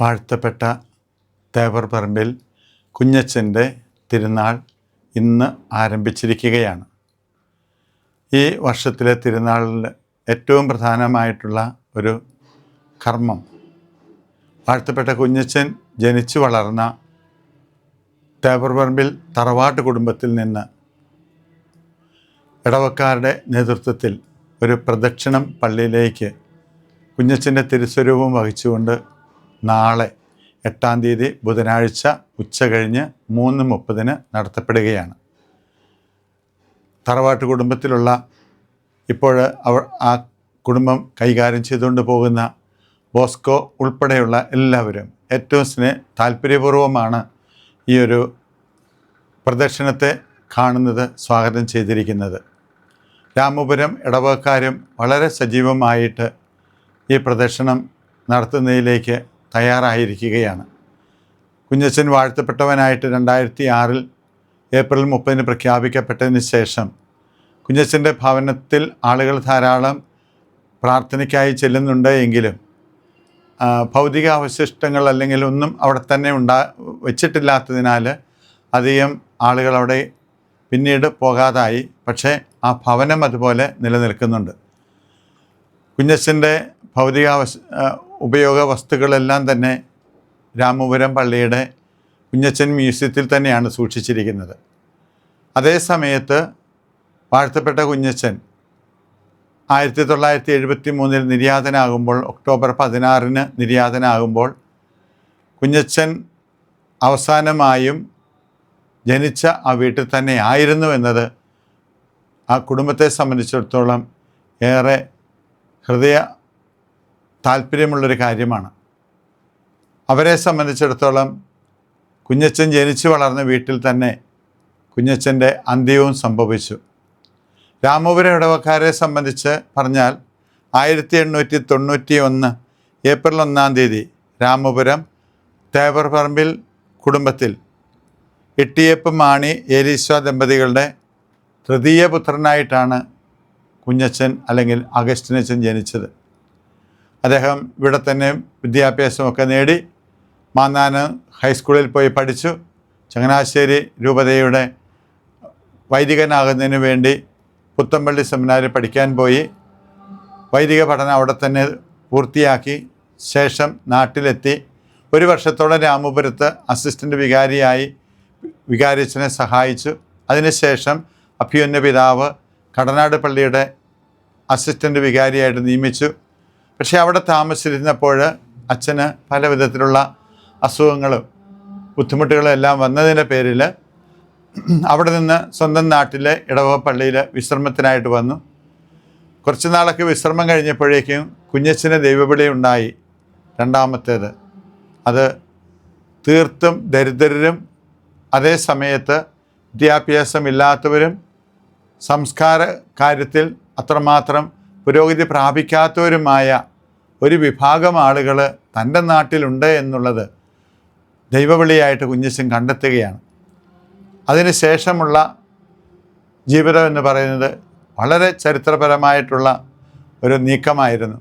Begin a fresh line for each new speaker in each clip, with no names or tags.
വാഴ്ത്തപ്പെട്ട തേവർ പറമ്പിൽ കുഞ്ഞച്ചന്റെ തിരുനാൾ ഇന്ന് ആരംഭിച്ചിരിക്കുകയാണ്. ഈ വർഷത്തിലെ തിരുനാളിൽ ഏറ്റവും പ്രധാനമായിട്ടുള്ള ഒരു കർമ്മം. വാഴ്ത്തപ്പെട്ട കുഞ്ഞച്ചൻ ജനിച്ചു വളർന്ന തേവർ പറമ്പിൽ തറവാട്ട് കുടുംബത്തിൽ നിന്ന് ഇടവക്കാരുടെ നേതൃത്വത്തിൽ ഒരു പ്രദക്ഷിണം പള്ളിയിലേക്ക് കുഞ്ഞച്ചന്റെ തിരുസ്വരൂപം വഹിച്ചുകൊണ്ട് നാളെ എട്ടാം തീയതി ബുധനാഴ്ച ഉച്ച കഴിഞ്ഞ് മൂന്ന് മുപ്പതിന് നടത്തപ്പെടുകയാണ്. തറവാട്ട് കുടുംബത്തിലുള്ള ഇപ്പോൾ അവർ ആ കുടുംബം കൈകാര്യം ചെയ്തുകൊണ്ട് പോകുന്ന ബോസ്കോ ഉൾപ്പെടെയുള്ള എല്ലാവരും ഏറ്റവും സ്നേ താല്പര്യപൂർവമാണ് ഈ ഒരു പ്രദർശനത്തെ കാണുന്നത് സ്വാഗതം ചെയ്തിരിക്കുന്നത്. രാമപുരം ഇടവക്കാരും വളരെ സജീവമായിട്ട് ഈ പ്രദർശനം നടത്തുന്നതിലേക്ക് തയ്യാറായിരിക്കുകയാണ്. കുഞ്ഞച്ചൻ വാഴ്ത്തപ്പെട്ടവനായിട്ട് രണ്ടായിരത്തി ആറിൽ ഏപ്രിൽ മുപ്പതിന് പ്രഖ്യാപിക്കപ്പെട്ടതിന് ശേഷം കുഞ്ഞച്ചന്റെ ഭവനത്തിൽ ആളുകൾ ധാരാളം പ്രാർത്ഥനയ്ക്കായി ചെല്ലുന്നുണ്ട് എങ്കിലും ഭൗതിക അവശിഷ്ടങ്ങൾ അല്ലെങ്കിൽ ഒന്നും അവിടെ തന്നെ ഉണ്ടാ വെച്ചിട്ടില്ലാത്തതിനാൽ അധികം ആളുകൾ അവിടെ പിന്നീട് പോകാതായി. പക്ഷേ ആ ഭവനം അതുപോലെ നിലനിൽക്കുന്നുണ്ട്. കുഞ്ഞച്ചന്റെ ഭൗതികാവശ ഉപയോഗ വസ്തുക്കളെല്ലാം തന്നെ രാമപുരം പള്ളിയുടെ കുഞ്ഞച്ചൻ മ്യൂസിയത്തിൽ തന്നെയാണ് സൂക്ഷിച്ചിരിക്കുന്നത്. അതേ സമയത്ത് വാഴ്ത്തപ്പെട്ട കുഞ്ഞച്ചൻ ആയിരത്തി തൊള്ളായിരത്തി എഴുപത്തി മൂന്നിൽ നിര്യാതനാകുമ്പോൾ ഒക്ടോബർ പതിനാറിന് നിര്യാതനാകുമ്പോൾ കുഞ്ഞച്ചൻ അവസാനമായും ജനിച്ച ആ വീട്ടിൽ തന്നെ ആയിരുന്നു എന്നത് ആ കുടുംബത്തെ സംബന്ധിച്ചിടത്തോളം ഏറെ ഹൃദയ താല്പര്യമുള്ളൊരു കാര്യമാണ്. അവരെ സംബന്ധിച്ചിടത്തോളം കുഞ്ഞച്ചൻ ജനിച്ചു വളർന്ന വീട്ടിൽ തന്നെ കുഞ്ഞച്ചന്റെ അന്ത്യവും സംഭവിച്ചു. രാമപുരം ഇടവക്കാരെ സംബന്ധിച്ച് പറഞ്ഞാൽ ആയിരത്തി എണ്ണൂറ്റി തൊണ്ണൂറ്റി ഒന്ന് ഏപ്രിൽ ഒന്നാം തീയതി രാമപുരം തേവർപറമ്പിൽ കുടുംബത്തിൽ എട്ടിയപ്പ് മാണി ഏലീശ്വ ദമ്പതികളുടെ തൃതീയ പുത്രനായിട്ടാണ് കുഞ്ഞച്ചൻ അല്ലെങ്കിൽ അഗസ്റ്റിനച്ചൻ ജനിച്ചത്. അദ്ദേഹം ഇവിടെ തന്നെ വിദ്യാഭ്യാസമൊക്കെ നേടി മാന്നാന് ഹൈസ്കൂളിൽ പോയി പഠിച്ചു. ചങ്ങനാശ്ശേരി രൂപതയുടെ വൈദികനാകുന്നതിന് വേണ്ടി പുത്തമ്പള്ളി സെമിനാറിൽ പഠിക്കാൻ പോയി. വൈദിക പഠനം അവിടെ തന്നെ പൂർത്തിയാക്കി ശേഷം നാട്ടിലെത്തി. ഒരു വർഷത്തോളം രാമപുരത്ത് അസിസ്റ്റന്റ് വികാരിയായി വികാരിച്ചനെ സഹായിച്ചു. അതിനുശേഷം അഭ്യുന്ന പിതാവ് കടനാട് പള്ളിയുടെ അസിസ്റ്റന്റ് വികാരിയായിട്ട് നിയമിച്ചു. പക്ഷേ അവിടെ താമസിച്ചിരുന്നപ്പോൾ അച്ഛന് പല വിധത്തിലുള്ള അസുഖങ്ങളും ബുദ്ധിമുട്ടുകളും എല്ലാം വന്നതിന്റെ പേരിൽ അവിടെ നിന്ന് സ്വന്തം നാട്ടിലെ ഇടവ പള്ളിയിൽ വിശ്രമത്തിനായിട്ട് വന്നു. കുറച്ച് നാളൊക്കെ വിശ്രമം കഴിഞ്ഞപ്പോഴേക്കും കുഞ്ഞച്ചന് ദൈവവിളി ഉണ്ടായി രണ്ടാമത്തേത്. അത് തീർത്തും ദരിദ്രരും അതേ സമയത്ത് വിദ്യാഭ്യാസമില്ലാത്തവരും സംസ്കാര കാര്യത്തിൽ അത്രമാത്രം പുരോഗതി പ്രാപിക്കാത്തവരുമായ ഒരു വിഭാഗം ആളുകൾ തന്റെ നാട്ടിലുണ്ട് എന്നുള്ളത് ദൈവവിളിയായിട്ട് കുഞ്ഞച്ചൻ കണ്ടെത്തുകയാണ്. അതിനുശേഷമുള്ള ജീവിതം എന്ന് പറയുന്നത് വളരെ ചരിത്രപരമായിട്ടുള്ള ഒരു നീക്കമായിരുന്നു.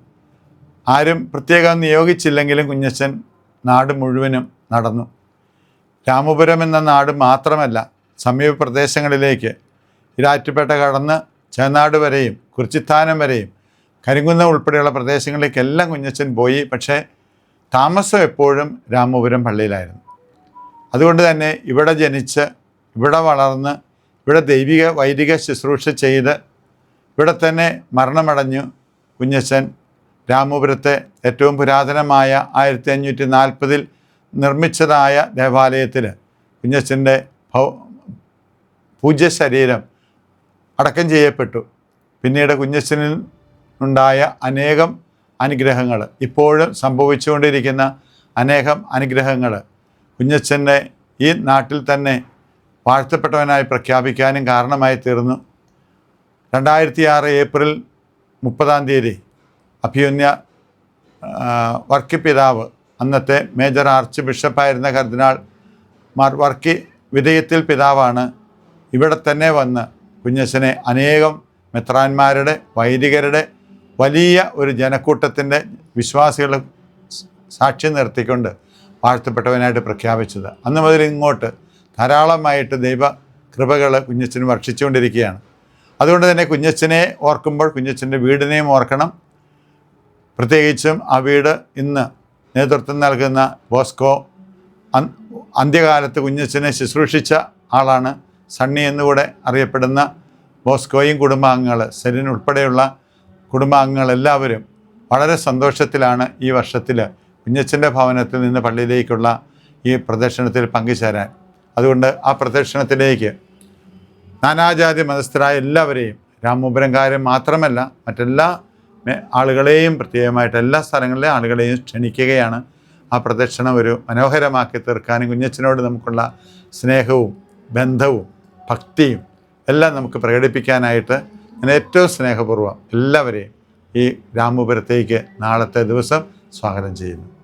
ആരും പ്രത്യേകം നിയോഗിച്ചില്ലെങ്കിലും കുഞ്ഞച്ചൻ നാട് മുഴുവനും നടന്നു. രാമപുരം എന്ന നാട് മാത്രമല്ല സമീപ പ്രദേശങ്ങളിലേക്ക് ഇരാറ്റുപേട്ട കടന്ന് ചേനാട് വരെയും കുറിച്ചിത്താനം വരെയും കരിങ്കുന്നം ഉൾപ്പെടെയുള്ള പ്രദേശങ്ങളിലേക്കെല്ലാം കുഞ്ഞച്ചൻ പോയി. പക്ഷേ താമസം എപ്പോഴും രാമപുരം പള്ളിയിലായിരുന്നു. അതുകൊണ്ട് തന്നെ ഇവിടെ ജനിച്ച് ഇവിടെ വളർന്ന് ഇവിടെ ദൈവിക വൈദിക ശുശ്രൂഷ ചെയ്ത് ഇവിടെ തന്നെ മരണമടഞ്ഞു കുഞ്ഞച്ചൻ രാമപുരത്തെ ഏറ്റവും പുരാതനമായ ആയിരത്തി അഞ്ഞൂറ്റി നാൽപ്പതിൽ നിർമ്മിച്ചതായ ദേവാലയത്തിൽ കുഞ്ഞച്ചന്റെ ഭൗ പൂജ്യ ശരീരം അടക്കം ചെയ്യപ്പെട്ടു. പിന്നീട് കുഞ്ഞച്ഛനിൽ ഉണ്ടായ അനേകം അനുഗ്രഹങ്ങൾ. ഇപ്പോഴും സംഭവിച്ചുകൊണ്ടിരിക്കുന്ന അനേകം അനുഗ്രഹങ്ങൾ കുഞ്ഞച്ഛന്റെ ഈ നാട്ടിൽ തന്നെ വാഴ്ത്തപ്പെട്ടവനായി പ്രഖ്യാപിക്കാനും കാരണമായി തീർന്നു. രണ്ടായിരത്തി ആറ് ഏപ്രിൽ മുപ്പതാം തീയതി അഭിയുന്യ വർക്കി പിതാവ് അന്നത്തെ മേജർ ആർച്ച് ബിഷപ്പായിരുന്ന കർദിനാൾ മാർ വർക്കി വിധേയത്തിൽ പിതാവാണ്. ഇവിടെ തന്നെ വന്ന് കുഞ്ഞച്ചനെ അനേകം മെത്രാന്മാരുടെ വൈദികരുടെ വലിയ ഒരു ജനക്കൂട്ടത്തിന്റെ വിശ്വാസികളെ സാക്ഷി നിർത്തിക്കൊണ്ട് വാഴ്ത്തപ്പെട്ടവനായിട്ട് പ്രഖ്യാപിച്ചത്. അന്ന് മുതൽ ഇങ്ങോട്ട് ധാരാളമായിട്ട് ദൈവ കൃപകൾ കുഞ്ഞച്ചന് വർഷിച്ചുകൊണ്ടിരിക്കുകയാണ്. അതുകൊണ്ട് തന്നെ കുഞ്ഞച്ചനെ ഓർക്കുമ്പോൾ കുഞ്ഞച്ചന്റെ വീടിനെയും ഓർക്കണം. പ്രത്യേകിച്ചും ആ വീട് ഇന്ന് നേതൃത്വം നൽകുന്ന ബോസ്കോ അന്ത്യകാലത്ത് കുഞ്ഞച്ചനെ ശുശ്രൂഷിച്ച ആളാണ് സണ്ണി എന്നുകൂടെ അറിയപ്പെടുന്ന ബോസ്കോയും കുടുംബാംഗങ്ങൾ സെലിൻ ഉൾപ്പെടെയുള്ള കുടുംബാംഗങ്ങൾ എല്ലാവരും വളരെ സന്തോഷത്തിലാണ് ഈ വർഷത്തിൽ കുഞ്ഞച്ചന്റെ ഭവനത്തിൽ നിന്ന് പള്ളിയിലേക്കുള്ള ഈ പ്രദർശനത്തിൽ പങ്കുചേരാൻ. അതുകൊണ്ട് ആ പ്രദർശനത്തിലേക്ക് നാനാജാതി മതസ്ഥരായ എല്ലാവരെയും രാമപുരംകാരും മാത്രമല്ല മറ്റെല്ലാ ആളുകളെയും പ്രത്യേകമായിട്ട് എല്ലാ സ്ഥലങ്ങളിലെ ആളുകളെയും ക്ഷണിക്കുകയാണ്. ആ പ്രദക്ഷിണം ഒരു മനോഹരമാക്കി തീർക്കാനും കുഞ്ഞച്ചനോട് നമുക്കുള്ള സ്നേഹവും ബന്ധവും ഭക്തിയും എല്ലാം നമുക്ക് പ്രകടിപ്പിക്കാനായിട്ട് ഞാൻ ഏറ്റവും സ്നേഹപൂർവം എല്ലാവരെയും ഈ രാമപുരത്തേക്ക് നാളത്തെ ദിവസം സ്വാഗതം ചെയ്യുന്നു.